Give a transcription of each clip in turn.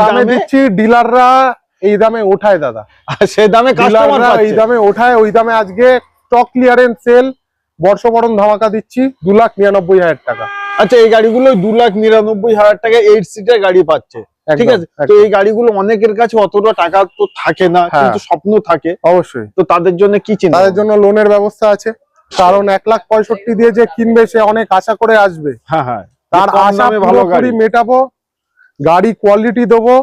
দামে দিচ্ছি ডিলাররা এই দামে ওঠায় দাদা। সে দামে ডিলাররা এই দামে ওঠায় ওই দামে আজকে স্টক ক্লিয়ারেন্স সেল বর্ষবরণ ধামাকা দিচ্ছি দু লাখ নিরানব্বই হাজার টাকা। আচ্ছা এই গাড়িগুলো দু লাখ নিরানব্বই হাজার টাকা এইট সিটের গাড়ি পাচ্ছে। ঠিক আছে? তো এই গাড়িগুলো অনেকের কাছে অতটা টাকা তো থাকে না হ্যাঁ। কিন্তু স্বপ্ন থাকে। অবশ্যই। তো তাদের জন্য কি চিন্তা তাদের জন্য লোনের ব্যবস্থা আছে। কারণ এক লাখ পঁয়ষট্টি দিয়ে যে কিনবে সে অনেক আশা করে আসবে। হ্যাঁ হ্যাঁ। তার আশা ভালো গাড়ি। মেটাবো। গাড়ি কোয়ালিটি দেবো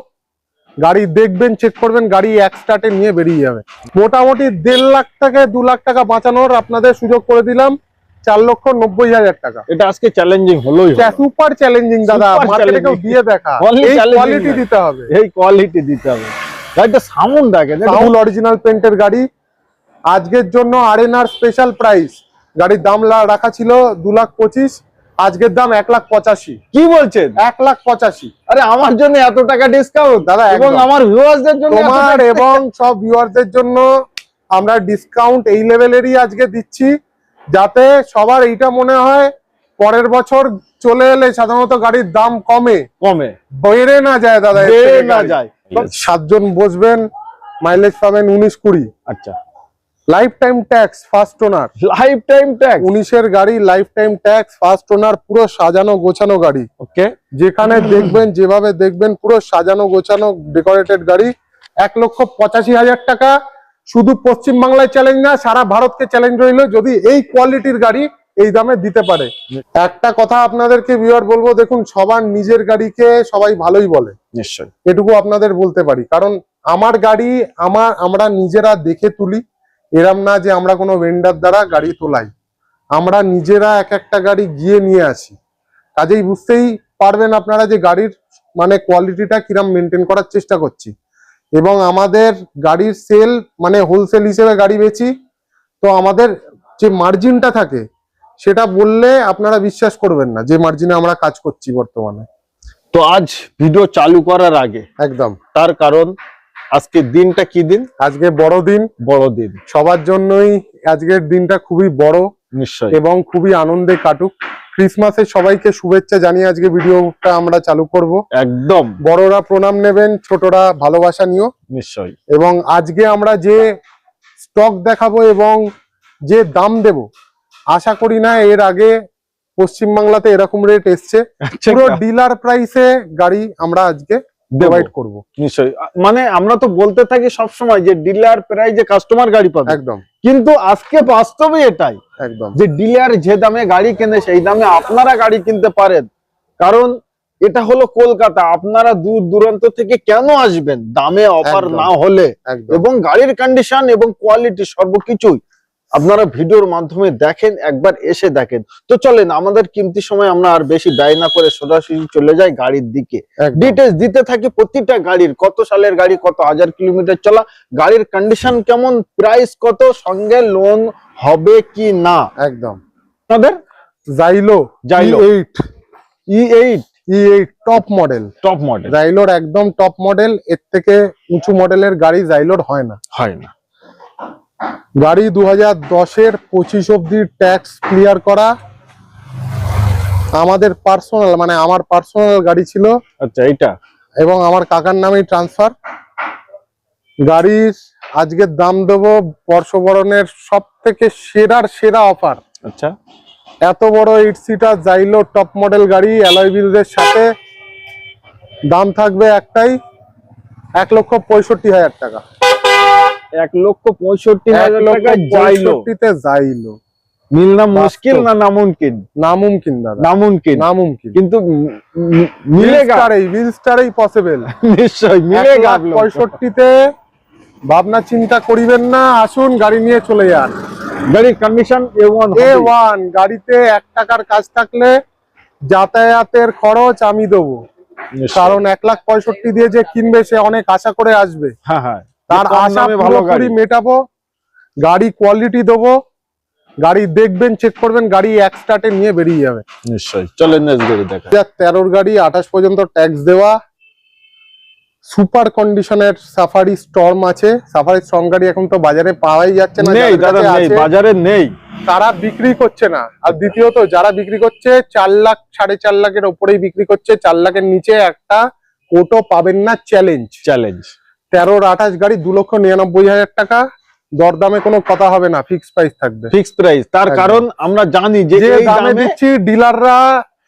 গাড়ি দেখবেন চেক করবেন গাড়ি এক স্টার্টে নিয়ে বেরিয়ে যাবে। মোটামুটি দেড় লাখ থেকে দু লাখ টাকা বাঁচানোর আপনাদের সুযোগ করে দিলাম চার লক্ষ নব্বই হাজার টাকা। এটা আজকে চ্যালেঞ্জিং হলোই হলো। সুপার চ্যালেঞ্জিং দাদা Super মার্কেটে কেউ দিয়ে দেখা। এই কোয়ালিটি দিতে হবে। এই কোয়ালিটি দিতে হবে। গাড়িটা সাউন্ড দেখেন সাউল অরিজিনাল পেন্টের গাড়ি। আজকের জন্য আরএনআর স্পেশাল প্রাইস গাড়ির দাম রাখা ছিল দু লাখ পঁচিশ। আজকের দাম এক লাখ পঁচাশি। কি বলছেন? এক লাখ পঁচাশি। আরে আমার জন্য এত টাকা ডিসকাউন্ট দাদা, এবং আমার ভিউয়ার্সদের জন্য তোমার এবং সব ভিউয়ারদের জন্য আমরা ডিসকাউন্ট এই লেভেলেরই আজকে দিচ্ছি যাতে সবার এইটা মনে হয় পরের বছর চলে এলে সাধারণত গাড়ির দাম কমে। কমে। বেড়ে না যায় দাদা বেড়ে না যায়। সাতজন বসবেন মাইলেজ পাবেন উনিশ কুড়ি। আচ্ছা। Life time tax first owner life time tax উনিশের গাড়ি life time tax first owner পুরো সাজানো গোছানো গাড়ি। ওকে যেখানে দেখবেন যেভাবে দেখবেন পুরো সাজানো গোছানো ডেকোরেটেড গাড়ি। এক লক্ষ পঁচাশি হাজার টাকা। শুধু পশ্চিম বাংলায় চ্যালেঞ্জ না সারা ভারতকে চ্যালেঞ্জ রইল যদি এই কোয়ালিটির গাড়ি এই দামে দিতে পারে। একটা কথা আপনাদেরকে বিয়ার বলব দেখুন সবার নিজের গাড়িকে সবাই ভালোই বলে। নিশ্চয়ই। এটুকু আপনাদের বলতে পারি। কারণ আমার গাড়ি আমার আমরা নিজেরা দেখে তুলি। এরম না যে আমরা কোনো ভেন্ডার দ্বারা গাড়ি তোলাই। আমরা নিজেরা এক একটা গাড়ি গিয়ে নিয়ে আসি। কাজেই বুঝতেই পারবেন আপনারা যে গাড়ির মানে কোয়ালিটিটা কিরম মেনটেন করার চেষ্টা করছি। এবং আমাদের গাড়ির সেল মানে হোলসেল হিসেবে গাড়ি বেচি তো আমাদের যে মার্জিনটা থাকে সেটা বললে আপনারা বিশ্বাস করবেন না যে মার্জিনে আমরা কাজ করছি বর্তমানে। তো আজ ভিডিও চালু করার আগে একদম। তার কারণ আজকে দিনটা কি দিন? আজকে বড় দিন। বড় দিন। সবার জন্যই আজকের দিনটা খুবই বড় নিশ্চয় এবং খুবই আনন্দে কাটুক। ক্রিসমাসের সবাইকে শুভেচ্ছা জানিয়ে আজকে ভিডিওটা আমরা চালু করব। একদম। বড়রা প্রণাম নেবেন ছোটরা ভালোবাসা নিও। নিশ্চয়ই। এবং আজকে আমরা যে স্টক দেখাবো এবং যে দাম দেব আশা করি না এর আগে পশ্চিমবাংলাতে এরকম রেট এসছে। পুরো ডিলার প্রাইসে গাড়ি আমরা আজকে প্রোভাইড করব। নিশ্চয়ই। মানে আমরা তো বলতে থাকি সব সময় যে ডিলার প্রাইজে কাস্টমার গাড়ি পাবে। একদম। কিন্তু আজকে বাস্তবে এটাই। একদম। যে ডিলার যে দামে গাড়ি কেনে সেই দামে আপনারা গাড়ি কিনতে পারেন। কারণ এটা হলো কলকাতা। আপনারা দূর দূরান্ত থেকে কেন আসবেন? দামে অফার না হলে। এবং গাড়ির কন্ডিশন এবং কোয়ালিটি সর্বকিছুই। আপনারা ভিডিওর মাধ্যমে দেখেন একবার এসে দেখেন। তো চলেন আমাদের কিমতি সময় আমরা আর বেশি ব্যয় না করে সোজাসুজি চলে যাই গাড়ির দিকে। ডিটেলস দিতে থাকি প্রতিটা গাড়ির কত সালের গাড়ি কত হাজার কিলোমিটার চলা গাড়ির কন্ডিশন কেমন প্রাইস কত সঙ্গে লোন হবে কি না? একদম। আপনাদের? Xylo Xylo। Eight E eight E eight top model top model জাইলোর একদম টপ মডেল এর থেকে উঁচু মডেলের গাড়ি জাইলোর হয় না। হয় না। গাড়ি দু হাজার দশের পঁচিশ অব্দি ট্যাক্স ক্লিয়ার করা। আমাদের পার্সোনাল মানে আমার পার্সোনাল গাড়ি ছিল। আচ্ছা এইটা? এবং আমার কাকার নামেই ট্রান্সফার গাড়ির আজকের দাম দেবো বর্ষবরণের সব থেকে সেরার সেরা অফার আচ্ছা। এত বড় eight seater Xylo top model গাড়ি অ্যালয় হুইলসের সাথে। দাম থাকবে একটাই এক লক্ষ পঁয়ষট্টি হাজার টাকা। এক লক্ষ পঁয়ষট্টি হাজার টাকা যাইলো। মিলনা মুশকিল না নামুমকিন? নামুমকিন দাদা। নামুমকিন। নামুমকিন। কিন্তু মিলে গাড়ি মিলস্টারেই পসিবল নিশ্চয় মিলে গাবলো 65 তে ভাবনা চিন্তা করিবেন না আসুন গাড়ি নিয়ে চলে যান। গাড়ির কন্ডিশন A1 A1 গাড়িতে এক টাকার কাজ থাকলে যাতায়াতের খরচ আমি দেবো। কারণ এক লাখ পঁয়ষট্টি দিয়ে যে কিনবে সে অনেক আশা করে আসবে। হ্যাঁ হ্যাঁ। তার আশা ভালো গাড়ি। পুরোপুরি মেটাবো গাড়ি কোয়ালিটি দেবো গাড়ি দেখবেন চেক করবেন গাড়ি এক স্টার্টে নিয়ে বেরিয়ে যাবে। নিশ্চয়ই। চলেন তেরোর গাড়ি আঠাশ পর্যন্ত ট্যাক্স দেওয়া। সুপার কন্ডিশনের সাফারি স্টর্ম আছে। সাফারি স্টর্ম গাড়ি এখন তো বাজারে পাওয়াই যাচ্ছে না নেই দাদা নেই বাজারে নেই। তারা বিক্রি করছে না। আর দ্বিতীয়ত যারা বিক্রি করছে চার লাখ সাড়ে চার লাখের ওপরেই বিক্রি করছে চার লাখের নিচে একটা ওটো পাবেন না চ্যালেঞ্জ চ্যালেঞ্জ তেরোর আঠাশ গাড়ি দু লক্ষ নিরানব্বই হাজার টাকা। দরদামে কোনো কথা হবে না ফিক্স প্রাইস থাকবে। ফিক্স প্রাইস তার কারণ আমরা জানি যে দামে দিচ্ছি ডিলাররা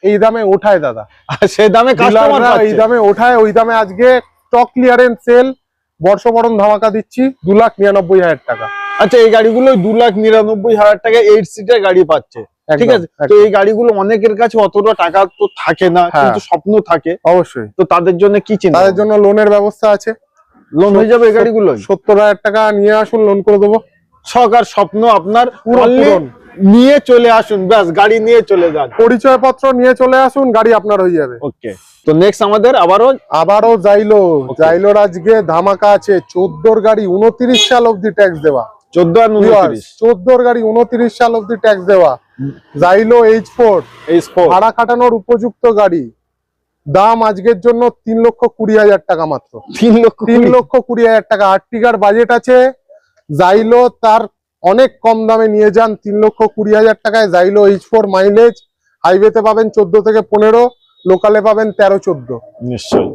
এই দামে ওঠায় দাদা। সে দামে ডিলাররা এই দামে ওঠায় ওই দামে আজকে স্টক ক্লিয়ারেন্স সেল বর্ষবরণ ধামাকা দিচ্ছি দু লাখ নিরানব্বই হাজার টাকা। আচ্ছা এই গাড়িগুলো দু লাখ নিরানব্বই হাজার টাকা এইট সিটের গাড়ি পাচ্ছে। ঠিক আছে? তো এই গাড়িগুলো অনেকের কাছে অতটা টাকা তো থাকে না হ্যাঁ। কিন্তু স্বপ্ন থাকে। অবশ্যই। তো তাদের জন্য কি চিন্তা তাদের জন্য লোনের ব্যবস্থা আছে। লোন হয়ে যাবে এই গাড়িগুলো সত্তর হাজার টাকা নিয়ে আসুন লোন করে দেবো। সরকার স্বপ্ন আপনার পূরণ। নিয়ে চলে আসুন ব্যাস গাড়ি নিয়ে চলে যান। পরিচয়পত্র নিয়ে চলে আসুন গাড়ি আপনার হয়ে যাবে। ওকে তো নেক্সট আমাদের আবারও আবারও যাইলো. জাইলোর আজকে ধামাকা আছে চোদ্দোর গাড়ি উনত্রিশ সাল অব্দি ট্যাক্স দেওয়া। চোদ্দ আর উনত্রিশ। চোদ্দোর গাড়ি উনত্রিশ সাল অব্দি ট্যাক্স দেওয়া। যাইলো এইচ ফোর এই স্পোর্ট ভাড়া খাটানোর উপযুক্ত গাড়ি। দাম আজকের জন্য তিন লক্ষ কুড়ি হাজার টাকা মাত্র। তিন লক্ষ তিন কুড়ি। লক্ষ কুড়ি হাজার টাকা। আর্টিকার বাজেট আছে? জাইলো তার অনেক কম দামে নিয়ে যান। তিন লক্ষ কুড়ি হাজার টাকায় জাইলো এইচ ফোর মাইলেজ হাইওয়েতে পাবেন চোদ্দ থেকে পনেরো লোকালে পাবেন তেরো চোদ্দ। নিশ্চয়ই।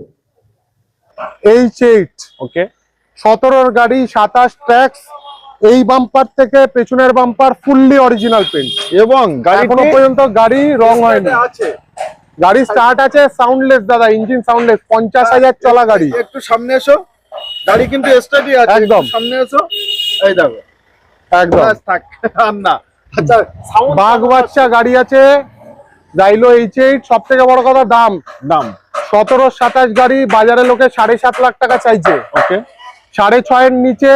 এইচ এইট ওকে সতেরোর গাড়ি সাতাশ ট্যাক্স এই বাম্পার থেকে পেছনের বাম্পার ফুললি অরিজিনাল পেন্ট এবং এখনও গাড়ি পর্যন্ত গাড়ি রং হয়নি। আছে। গাড়ি স্টার্ট আছে সাউন্ডলেস দাদা ইঞ্জিন সাউন্ডলেস পঞ্চাশ হাজার চলা গাড়ি। একটু সামনে এসো। গাড়ি কিন্তু স্টাডি আছে একদম। সামনে এসো। এই দেখো। একদম। থাক আর না। আচ্ছা বাঘ বাচ্চা গাড়ি আছে জাইলো এইচ এইট সব থেকে বড় কথা দাম। দাম। সতেরো সাতাশ গাড়ি বাজারে লোকে সাড়ে সাত লাখ টাকা চাইছে। ওকে সাড়ে ছয়ের নিচে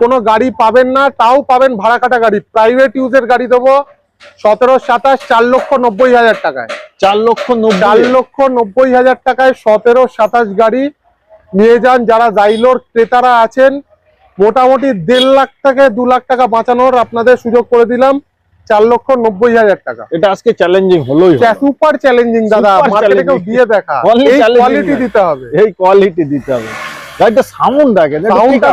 কোনো গাড়ি পাবেন না তাও পাবেন ভাড়া কাটা গাড়ি। প্রাইভেট ইউজের গাড়ি দেবো সতেরো সাতাশ চার লক্ষ নব্বই হাজার টাকায়। চার লক্ষ চার লক্ষ নব্বই হাজার টাকায় সতেরো সাতাশ গাড়ি নিয়ে যান যারা জাইলোর ক্রেতারা আছেন। মোটামুটি দেড় লাখ থেকে দু লাখ টাকা বাঁচানোর আপনাদের সুযোগ করে দিলাম চার লক্ষ নব্বই হাজার টাকা। এটা আজকে চ্যালেঞ্জিং হলোই হলো। সুপার চ্যালেঞ্জিং দাদা মার্কেটে কেউ দিয়ে দেখা। এই কোয়ালিটি দিতে হবে। এই কোয়ালিটি দিতে হবে। গাড়িটা সাউন্ড দেখেন সাউন্ডটা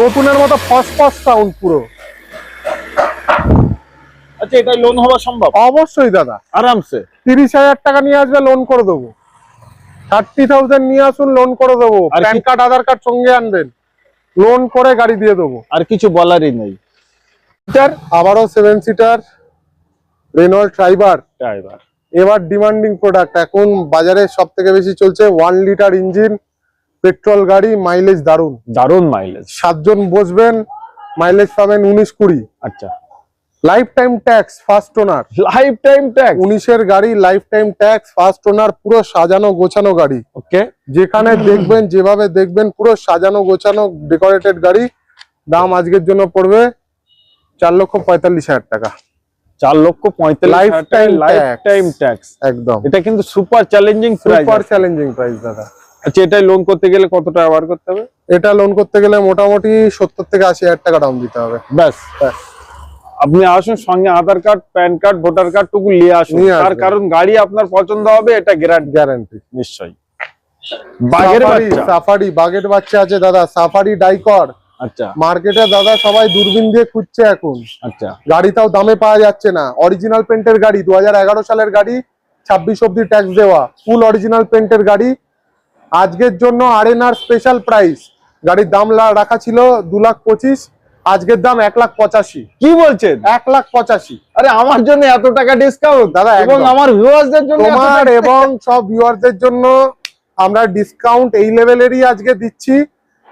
নতুনের মতো ফস ফস সাউন্ড পুরো। আচ্ছা এটা লোন হওয়া সম্ভব? অবশ্যই দাদা। আরামসে? তিরিশ হাজার টাকা নিয়ে আসবে লোন করে দেবো। থার্টি থাউজেন্ড নিয়ে আসুন লোন করে দেবো। প্যান কার্ড আধার কার্ড সঙ্গে আনবেন। লোন করে গাড়ি দিয়ে দেবো। আর কিছু বলারই নেই। সিটার আবারও seven seater Renault Triber driver এবার ডিমান্ডিং প্রোডাক্ট এখন বাজারে সব থেকে বেশি চলছে ওয়ান লিটার ইঞ্জিন পেট্রোল গাড়ি মাইলেজ দারুণ দারুণ মাইলেজ সাতজন বসবেন মাইলেজ পাবেন উনিশ কুড়ি। আচ্ছা। Life time tax first owner life time tax উনিশের গাড়ি life time tax first owner পুরো সাজানো গোছানো গাড়ি ওকে যেখানে দেখবেন যেভাবে দেখবেন পুরো সাজানো গোছানো ডেকোরেটেড গাড়ি। দাম আজকের জন্য পড়বে চার লক্ষ পঁয়তাল্লিশ হাজার টাকা। চার লক্ষ পঁয়তাল্লিশ লাইফ টাইম ট্যাক্স একদম। এটা কিন্তু super challenging super challenging price দাদা। আচ্ছা এটাই লোন করতে গেলে কত টাকা বার করতে হবে? এটা লোন করতে গেলে মোটামুটি সত্তর থেকে আশি হাজার টাকা ডাউন দিতে হবে। ব্যাস। ব্যাস। আপনি আসুন সঙ্গে Aadhaar card PAN card voter card টুকু নিয়ে আসুন। তার কারণ গাড়ি আপনার পছন্দ হবে এটা গ্যারান্টি গ্যারান্টি নিশ্চয়ই। বাঘের বাচ্চা। সাফারি বাগের বাচ্চা আছে দাদা সাফারি ডাইকর আচ্ছা। মার্কেটে দাদা সবাই দূরবীন দিয়ে খুঁজছে এখন। আচ্ছা। গাড়িটাও দামে পাওয়া যাচ্ছে না। অরিজিনাল পেন্টের গাড়ি দুহাজার এগারো সালের গাড়ি ছাব্বিশ অব্দি ট্যাক্স দেওয়া। ফুল অরিজিনাল পেন্টের গাড়ি। আজকের জন্য আরএনআর স্পেশাল প্রাইস গাড়ির দাম লা- রাখা ছিল দু লাখ পঁচিশ। আজকের দাম এক লাখ পঁচাশি। কি বলছেন? এক লাখ পঁচাশি। আরে আমার জন্য এত টাকা ডিসকাউন্ট দাদা, এবং। আমার ভিউয়ার্সদের জন্য তোমার এবং সব ভিউয়ার্সদের জন্য আমরা ডিসকাউন্ট এই লেভেলেরই আজকে দিচ্ছি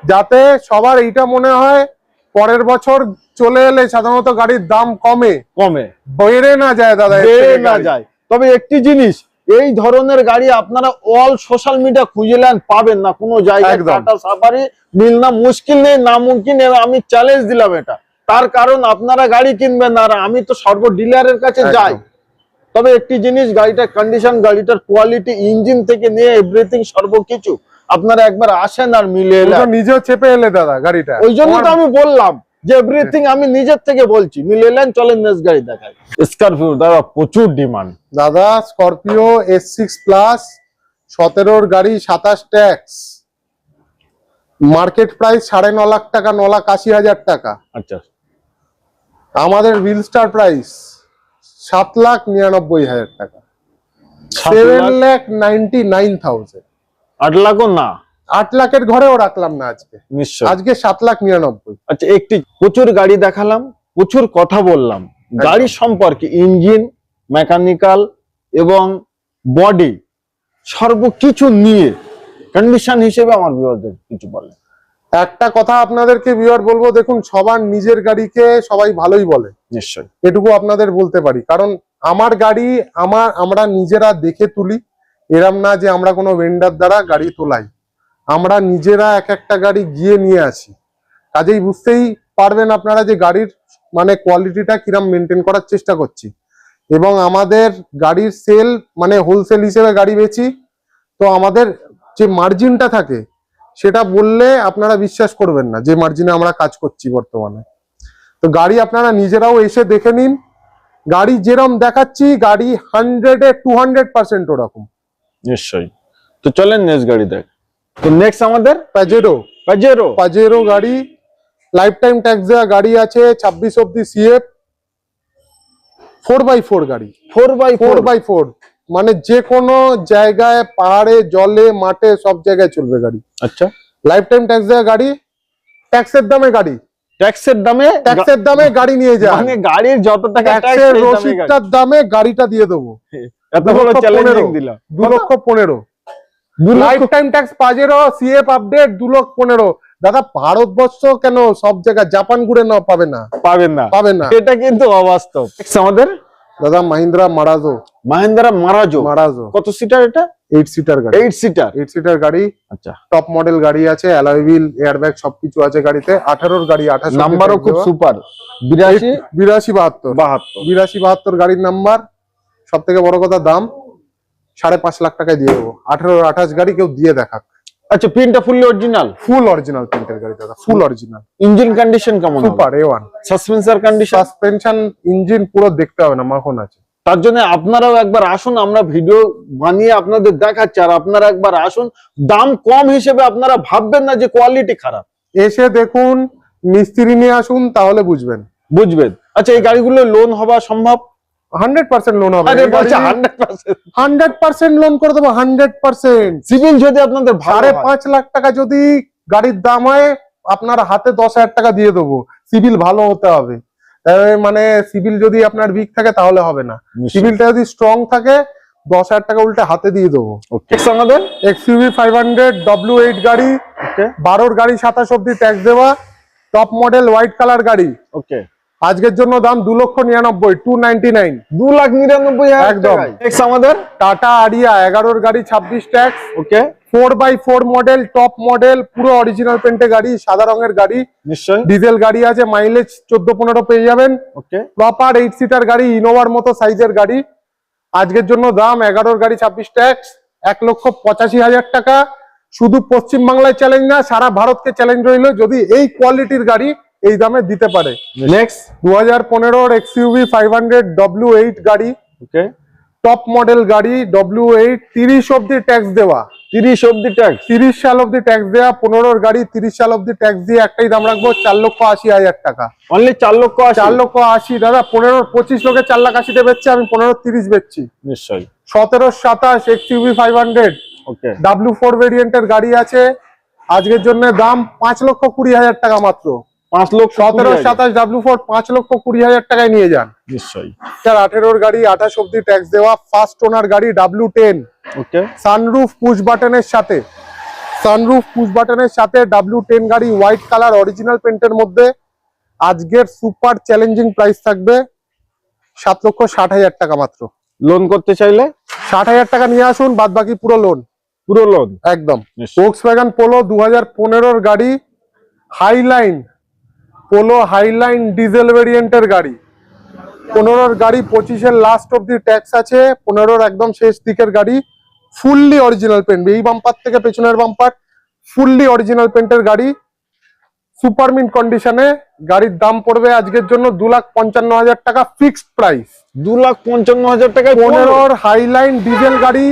যাতে সবার এইটা মনে হয় পরের বছর চলে এলে সাধারণত গাড়ির দাম কমে। কমে। বেড়ে না যায় দাদা বেড়ে না যায়। তবে একটি জিনিস এই ধরনের গাড়ি আপনারা অল সোশ্যাল মিডিয়া খুঁজে নেন পাবেন না কোনো জায়গায়। টাটা সাফারি মিলনা মুশকিল নেই নামুমকিন আমি চ্যালেঞ্জ দিলাম এটা। তার কারণ আপনারা গাড়ি কিনবেন আর আমি তো সর্ব ডিলারের কাছে যাই। তবে একটি জিনিস গাড়িটার কন্ডিশন গাড়িটার কোয়ালিটি ইঞ্জিন থেকে নিয়ে এভরিথিং সর্বকিছু আপনারা একবার আসেন আর মিলে নিজেও চেপে এলে দাদা গাড়িটা। ওই জন্য তো আমি বললাম যে এভরিথিং আমি নিজের থেকে বলছি মিলিয়ে নেন চলেন নেক্সট গাড়ি দেখাই স্করপিও দাদা প্রচুর ডিমান্ড দাদা স্করপিও এস সিক্স প্লাস সতেরোর গাড়ি সাতাশ ট্যাক্স মার্কেট প্রাইস সাড়ে ন লাখ টাকা ন লাখ আশি হাজার টাকা। আচ্ছা। আমাদের স্টার প্রাইস সাত লাখ নিরানব্বই হাজার টাকা। Seven lakh? Ninety nine thousand আট লাখও না। আট লাখের ঘরেও রাখলাম না আজকে। নিশ্চয় আজকে সাত লাখ নিরানব্বই। আচ্ছা একটি প্রচুর গাড়ি দেখালাম প্রচুর কথা বললাম। গাড়ি সম্পর্কে ইঞ্জিন মেকানিক্যাল এবং বডি সর্বকিছু নিয়ে কন্ডিশন হিসেবে আমার বিবাদের কিছু বলে। একটা কথা আপনাদেরকে বিয়ার বলব দেখুন সবার নিজের গাড়িকে সবাই ভালোই বলে। নিশ্চয় এটুকু আপনাদের বলতে পারি। কারণ আমার গাড়ি আমার আমরা নিজেরা দেখে তুলি। এরম না যে আমরা কোনো ভেন্ডার দ্বারা গাড়ি তোলাই। আমরা নিজেরা এক একটা গাড়ি গিয়ে নিয়ে আসি। কাজেই বুঝতেই পারবেন আপনারা যে গাড়ির মানে কোয়ালিটিটা কিরম মেনটেন করার চেষ্টা করছি। এবং আমাদের গাড়ির সেল মানে হোলসেল হিসেবে গাড়ি বেচি, তো আমাদের যে মার্জিনটা থাকে, সেটা বললে আপনারা বিশ্বাস করবেন না যে মার্জিনে আমরা কাজ করছি বর্তমানে। তো গাড়ি আপনারা নিজেরাও এসে দেখে নিন। গাড়ি যেরম দেখাচ্ছি, গাড়ি হান্ড্রেডে টু হান্ড্রেড পার্সেন্ট ওরকম। নিশ্চয়ই। তো চলেন নেক্সট গাড়ি দেখ। তো নেক্সট আমাদের প্যাজেরো পাজেরো পাজেরো গাড়ি লাইফ টাইম ট্যাক্স দেওয়া গাড়ি আছে ছাব্বিশ অব্দি সিএফ ফোর বাই ফোর গাড়ি। Four by four by four মানে যে কোনো জায়গায় পাহাড়ে জলে মাঠে সব জায়গায় চলবে গাড়ি। আচ্ছা। লাইফ টাইম ট্যাক্স দেওয়া গাড়ি ট্যাক্সের দামে গাড়ি। ট্যাক্সের দামে ট্যাক্সের দামে গাড়ি নিয়ে যান মানে গাড়ির যত টাকা ট্যাক্সের রসিদটার দামে গাড়িটা দিয়ে দেবো। এত দু বড় লক্ষ চ্যালেঞ্জিং পনেরো। দিল দু লক্ষ পনেরো। দু life time tax Pajero CF update দু লক্ষ পনেরো। দাদা ভারতবর্ষ কেন সব জায়গায় জাপান ঘুরে না পাবে না? পাবেন না। পাবে না। এটা কিন্তু অবাস্তব। আমাদের? দাদা মাহিন্দ্রা মারাজো। মাহিন্দ্রা মারাজো? মারাজো। কত সিটার এটা? এইট সিটার গাড়ি। এইট সিটার এইট সিটার গাড়ি। আচ্ছা। টপ মডেল গাড়ি আছে অ্যালয় হুইল এয়ারব্যাগ সবকিছু আছে গাড়িতে। আঠারোর গাড়ি আঠাশ নাম্বারও খুব সুপার বিরাশি? বিরাশি বাহাত্তর। বাহাত্তর। বিরাশি বাহাত্তর গাড়ির নাম্বার সব থেকে বড় কথা দাম। সাড়ে পাঁচ লাখ টাকায় দিয়ে দেবো। আঠারো আঠাশ গাড়ি কেউ দিয়ে দেখাক। আচ্ছা প্রিন্টটা ফুললি অরিজিনাল ফুল অরিজিনাল প্রিন্টের গাড়ি দাদা ফুল অরিজিনাল ইঞ্জিন কন্ডিশন কেমন super A one suspension condition suspension engine পুরো দেখতে হবে না মাখন আছে। তার জন্য আপনারাও একবার আসুন আমরা ভিডিও বানিয়ে আপনাদের দেখাচ্ছি। আর আপনারা একবার আসুন দাম কম হিসেবে আপনারা ভাববেন না যে কোয়ালিটি খারাপ। এসে দেখুন মিস্ত্রি নিয়ে আসুন তাহলে বুঝবেন। বুঝবেন। আচ্ছা এই গাড়িগুলো লোন হওয়া সম্ভব? হান্ড্রেড পার্সেন্ট লোন হবে। হান্ড্রেড পার্সেন্ট লোন করে দেবো হান্ড্রেড পার্সেন্ট সিভিল যদি আপনাদের সাড়ে পাঁচ লাখ টাকা যদি গাড়ির দাম হয় আপনার হাতে দশ হাজার টাকা দিয়ে দেবো। সিভিল ভালো হতে হবে। মানে সিভিল যদি আপনার উইক থাকে তাহলে হবে না। সিভিলটা যদি স্ট্রং থাকে দশ হাজার টাকা উল্টে হাতে দিয়ে দেবো। আমাদের? XUV five hundred W eight গাড়ি। বারোর গাড়ি সাতাশ অব্দি ট্যাক্স দেওয়া। টপ মডেল হোয়াইট কালার গাড়ি। ওকে আজকের জন্য দাম দু লক্ষ নিরানব্বই টু নাইনটি নাইন দু লাখ নিরানব্বই একদম। আমাদের? টাটা আরিয়া এগারোর গাড়ি ছাব্বিশ tax. Okay four by four model top model পুরো অরিজিনাল পেন্টে গাড়ি সাদা রঙের গাড়ি। নিশ্চয় ডিজেল গাড়ি আছে মাইলেজ চোদ্দ পনেরো পেয়ে যাবেন। ওকে প্রপার এইট সিটার গাড়ি ইনোভার মতো সাইজের গাড়ি। আজকের জন্য দাম এগারোর গাড়ি ছাব্বিশ ট্যাক্স। এক লক্ষ পঁচাশি হাজার টাকা। শুধু পশ্চিম বাংলায় চ্যালেঞ্জ না সারা ভারতকে চ্যালেঞ্জ রইল। যদি এই কোয়ালিটির গাড়ি এই দামে দিতে পারে। নেক্সট দু হাজার পনেরোর XUV five hundred W eight গাড়ি। ওকে টপ মডেল গাড়ি ডব্লিউ এইট তিরিশ অব্দি ট্যাক্স দেওয়া। তিরিশ অব্দি ট্যাক্স তিরিশ সাল অব্দি ট্যাক্স দেওয়া পনেরোর গাড়ি তিরিশ সাল অব্দি ট্যাক্স দিয়ে একটাই দাম রাখব চার লক্ষ আশি হাজার টাকা। অনলি চার লক্ষ আশি? চার লক্ষ আশি দাদা পনেরো পঁচিশ লোকে চার লাখ আশিতে বেচছে আমি পনেরো তিরিশ বেচছি। নিশ্চয়ই। সতেরো সাতাশ X XUV five hundred okay W four ভেরিয়েন্টের গাড়ি আছে। আজকের জন্য দাম পাঁচ লক্ষ কুড়ি হাজার টাকা মাত্র। পাঁচ লক্ষ সতেরো সাতাশ ডাব্লিউ ফোর পাঁচ লক্ষ কুড়ি হাজার টাকায় নিয়ে যান। নিশ্চয়ই। চার আঠেরোর গাড়ি আঠাশ অব্দি ট্যাক্স দেওয়া ফার্স্ট ওনার গাড়ি ডাব্লিউ টেন সানরুফ পুশ বাটনের সাথে সানরুফ পুশ বাটনের সাথে ডাব্লিউ টেন গাড়ি হোয়াইট কালার অরিজিনাল পেন্টের মধ্যে। আজকের সুপার চ্যালেঞ্জিং প্রাইস থাকবে সাত লক্ষ ষাট হাজার টাকা মাত্র। লোন করতে চাইলে? ষাট হাজার টাকা নিয়ে আসুন বাদ বাকি পুরো লোন পুরো লোন একদম। ওক্স পোলো দু হাজার পনেরোর গাড়ি হাইলাইন পোলো হাইলাইন ডিজেল ভেরিয়েন্টের গাড়ি। পনেরোর গাড়ি পঁচিশের লাস্ট অব্দি ট্যাক্স আছে পনেরোর একদম শেষ দিকের গাড়ি ফুললি অরিজিনাল পেন্ট এই বাম্পার থেকে পেছনের বাম্পার ফুললি অরিজিনাল পেন্টের গাড়ি। সুপারমিন কন্ডিশনে গাড়ির দাম পড়বে আজকের জন্য দু লাখ পঞ্চান্ন হাজার টাকা ফিক্সড প্রাইস দু লাখ পঞ্চান্ন হাজার টাকায় পনেরো পনেরোর হাইলাইন ডিজেল গাড়ি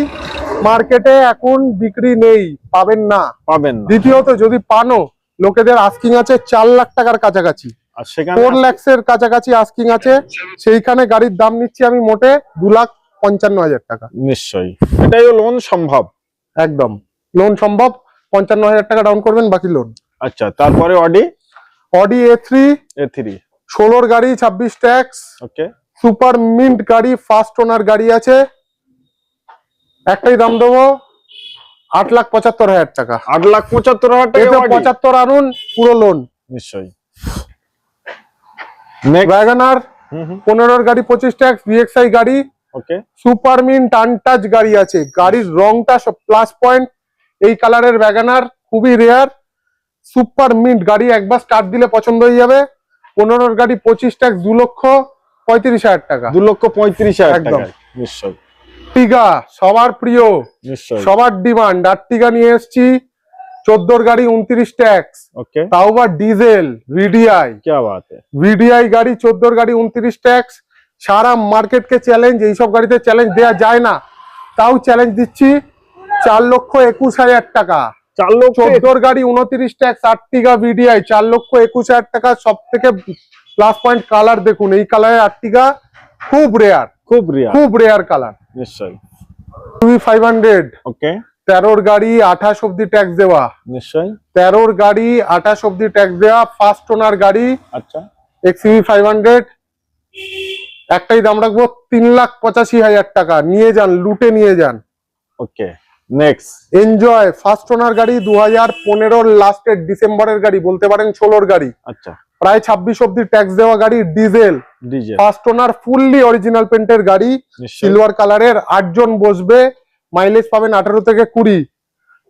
মার্কেটে এখন বিক্রি নেই পাবেন না। পাবেন দ্বিতীয়ত যদি পানো লোকেদের আস্কিং আছে চার লাখ টাকার কাছাকাছি। ফোর ল্যাক্স এর কাছাকাছি আস্কিং আছে। সেইখানে গাড়ির দাম নিচ্ছি আমি মোটে দু লাখ পঞ্চান্ন হাজার টাকা। নিশ্চয়ই। এটাই লোন সম্ভব? একদম। লোন সম্ভব পঞ্চান্ন হাজার টাকা ডাউন করবেন বাকি লোন আচ্ছা তারপরে Audi Audi A three A three ষোলোর গাড়ি ছাব্বিশ ট্যাক্স ওকে সুপার মিন্ট গাড়ি ফার্স্ট ওনার গাড়ি আছে। একটাই দাম দেবো আট লাখ পঁচাত্তর হাজার টাকা। আট লাখ পঁচাত্তর হাজার টাকা? পঁচাত্তর আনুন পুরো লোন নিশ্চয়ই। ওয়াগনার পনেরোর গাড়ি পঁচিশ ট্যাক্স ভিএক্সআই গাড়ি। ওকে সুপার মিন্ট আনটাচ গাড়ি আছে। গাড়ির রংটা সব প্লাস পয়েন্ট এই কালারের ব্যাগানার খুবই রেয়ার সুপার মিন্ট গাড়ি একবার স্টার্ট দিলে পছন্দ হয়ে যাবে। পনেরোর গাড়ি পঁচিশ ট্যাক্স দু লক্ষ পঁয়ত্রিশ হাজার টাকা। দু লক্ষ পঁয়ত্রিশ হাজার একদম। টাকা নিশ্চয়ই। আর্টিগা সবার প্রিয় সবার ডিমান্ড আর্টিগা নিয়ে এসছি চোদ্দোর গাড়ি উনত্রিশ ট্যাক্স। তাও বা ডিজেল ভিডিআই। ভিডিআই গাড়ি চোদ্দর গাড়ি উনত্রিশ ট্যাক্স। সারা মার্কেটকে চ্যালেঞ্জ এইসব গাড়িতে চ্যালেঞ্জ দেয়া যায় না। তাও চ্যালেঞ্জ দিচ্ছি চার লক্ষ একুশ হাজার টাকা। চার লক্ষ চোদ্দর গাড়ি উনত্রিশ ট্যাক্স আর্টিগা ভিডিআই চার লক্ষ একুশ হাজার টাকা। সব থেকে প্লাস পয়েন্ট কালার দেখুন এই কালারের আর্টিগা খুব রেয়ার খুব রিয়া খুব রেয়ার কালার নিশ্চয়ই। টুবি ফাইভ হান্ড্রেড ওকে তেরোর গাড়ি আঠাশ অব্দি ট্যাক্স দেওয়া। নিশ্চয়ই। তেরোর গাড়ি আঠাশ অব্দি ট্যাক্স দেওয়া। ফার্স্ট ওনার গাড়ি। আচ্ছা। এক্সিভি ফাইভ হান্ড্রেড একটাই দাম রাখব তিন লাখ পঁচাশি হাজার টাকা। নিয়ে যান লুটে নিয়ে যান। Okay next Enjoy first owner গাড়ি দু হাজার পনেরোর লাস্টের ডিসেম্বরের গাড়ি বলতে পারেন ষোলোর গাড়ি। আচ্ছা। প্রায় ছাব্বিশ অব্দি ট্যাক্স দেওয়া গাড়ি ডিজেল ডিজে ফার্স্ট ওনার ফুললি অরিজিনাল পেন্টের গাড়ি সিলভার কালারের আটজন বসবে মাইলেজ পাবেন আঠারো থেকে কুড়ি।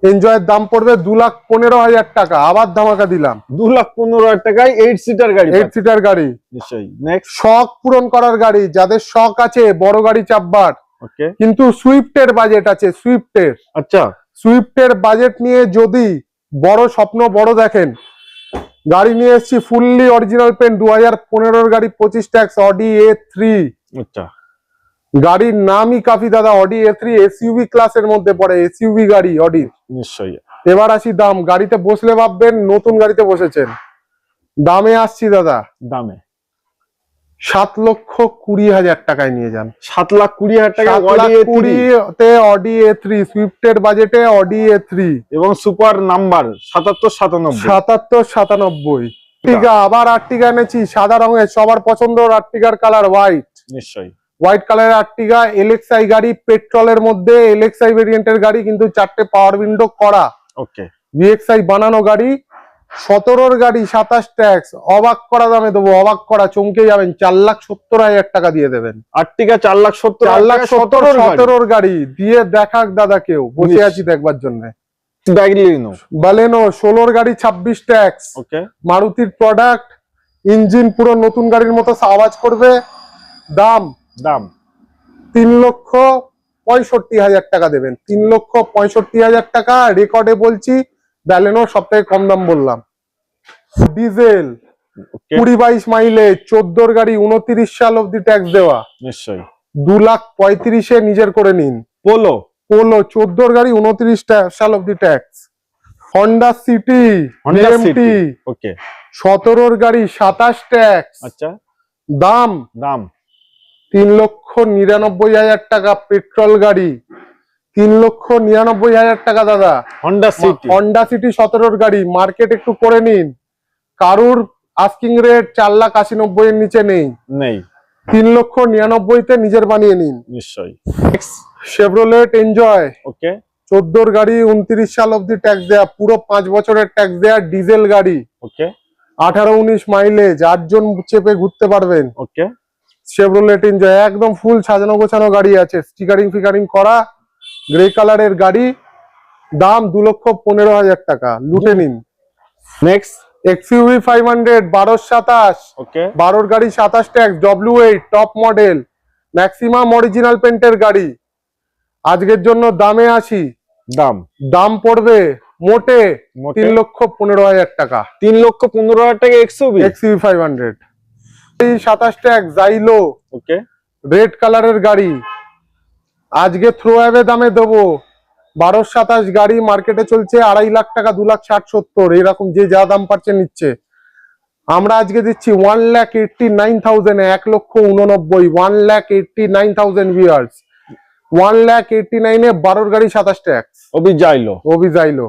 এনজয়ের দাম পড়বে দু লাখ পনেরো হাজার টাকা আবার ধামাকা দিলাম। দু লাখ পনেরো হাজার টাকায় এইট সিটার গাড়ি এইট সিটার গাড়ি। নিশ্চয়ই। শখ পূরণ করার গাড়ি যাদের শখ আছে বড় গাড়ি চাপবার। কিন্তু সুইফটের বাজেট আছে সুইফটের আচ্ছা। সুইফটের বাজেট নিয়ে যদি বড় স্বপ্ন বড় দেখেন গাড়ি নিয়ে এসেছি ফুললি অরিজিনাল পেন দু হাজার পনেরোর গাড়ি পঁচিশ ট্যাক্স অডি এ থ্রি আচ্ছা। গাড়ির নামই কাফি দাদা অডি এ থ্রি এসইউভি ক্লাসের মধ্যে পড়ে এসইউভি গাড়ি অডি নিশ্চয়ই। এবার আসি দাম গাড়িতে বসলে ভাববেন নতুন গাড়িতে বসেছেন। দামে আসছি দাদা। দামে। সাত লক্ষ কুড়ি হাজার টাকায় নিয়ে যান। সাত লাখ কুড়ি হাজার টাকা সাত লাখ Audi A3 কুড়িতে অডি এ থ্রি সুইফটের বাজেটে অডি এ থ্রি এবং সুপার নাম্বার সাতাত্তর সাতানব্বই। সাতাত্তর সাতানব্বই। আর্টিগা আবার আর্টিগা এনেছি সাদা রঙের সবার পছন্দ আর্টিগার কালার হোয়াইট নিশ্চয়ই। হোয়াইট কালারের আর্টিগা এলএক্সআই গাড়ি পেট্রোলের মধ্যে এলএক্সআই ভেরিয়েন্টের গাড়ি কিন্তু চারটে পাওয়ার উইন্ডো করা। ওকে ভিএক্সআই বানানো গাড়ি সতেরোর গাড়ি সাতাশ ট্যাক্স অবাক করা দামে দেবো অবাক করা চমকে যাবেন চার লাখ সত্তর হাজার টাকা দিয়ে দেবেন। আর্টিকা চার লাখ সত্তর চার লাখ সতেরো সতেরোর গাড়ি। দিয়ে দেখাক দাদা কেউ বসে আছি দেখবার জন্য। বালেনো ষোলোর গাড়ি ছাব্বিশ ট্যাক্স। ওকে। মারুতির প্রোডাক্ট ইঞ্জিন পুরো নতুন গাড়ির মতো আওয়াজ করবে। দাম? দাম? তিন লক্ষ পঁয়ষট্টি হাজার টাকা দেবেন। তিন লক্ষ পঁয়ষট্টি হাজার টাকা রেকর্ডে বলছি ব্যালেনোর সব থেকে কম দাম বললাম। ডিজেল কুড়ি বাইশ মাইলে চোদ্দোর গাড়ি উনত্রিশ সাল অব্দি ট্যাক্স দেওয়া। নিশ্চয়ই। দু লাখ পঁয়ত্রিশে নিজের করে নিন। পোলো পোলো চোদ্দোর গাড়ি উনত্রিশ সাল অব্দি tax Honda City City okay সতেরোর গাড়ি সাতাশ ট্যাক্স আচ্ছা। দাম? দাম? তিন লক্ষ নিরানব্বই হাজার টাকা পেট্রোল গাড়ি। তিন লক্ষ নিরানব্বই হাজার টাকা দাদা। হন্ডা সিটি হন্ডা সিটি সতেরোর গাড়ি। মার্কেট একটু করে নিন। কারুর আস্কিং রেট চার লাখ আশি নব্বই এর নিচে নেই। নেই। তিন লক্ষ নিরানব্বইতে নিজের বানিয়ে নিন। নিশ্চয়ই। শেভরোলেট এনজয় ওকে চোদ্দোর গাড়ি উনত্রিশ সাল অব্দি ট্যাক্স দেয়া। পুরো পাঁচ বছরের ট্যাক্স দেয়া ডিজেল গাড়ি। ওকে আঠারো উনিশ মাইলেজ আটজন চেপে ঘুরতে পারবেন। ওকে শেভরোলেট এনজয় একদম ফুল সাজানো গোছানো গাড়ি আছে। স্টিকারিং ফিকারিং করা। গ্রে কালারের গাড়ি দাম দু লক্ষ পনেরো হাজার টাকা। লুটে নিন। নেক্সট এক্সইউভি ফাইভ হান্ড্রেড সাতাশ। বারোর গাড়ি সাতাশ tax W eight top model maximum original পেন্টের গাড়ি। আজকের জন্য দামে আসি। দাম। দাম পড়বে মোটে? তিন লক্ষ পনেরো হাজার টাকা। তিন লক্ষ পনেরো হাজার টাকা এক্সওবি এক্সইউভি ফাইভ হান্ড্রেড সাতাশ ট্যাক্স জাইলো ওকে রেড কালারের গাড়ি। আজকে থ্রো অ্যাভে দামে দেবো। বারো সাতাশ গাড়ি মার্কেটে চলছে আড়াই লাখ টাকা দু লাখ ষাট সত্তর। এরকম যে যা দাম পাচ্ছে নিচ্ছে। আমরা আজকে দিচ্ছি one lakh eighty nine thousand এক লক্ষ উননব্বই। One lakh eighty nine thousand viewers one lakh eighty নাইনে বারোর গাড়ি সাতাশ ট্যাক্স অভি যাইলো অভি যাইলো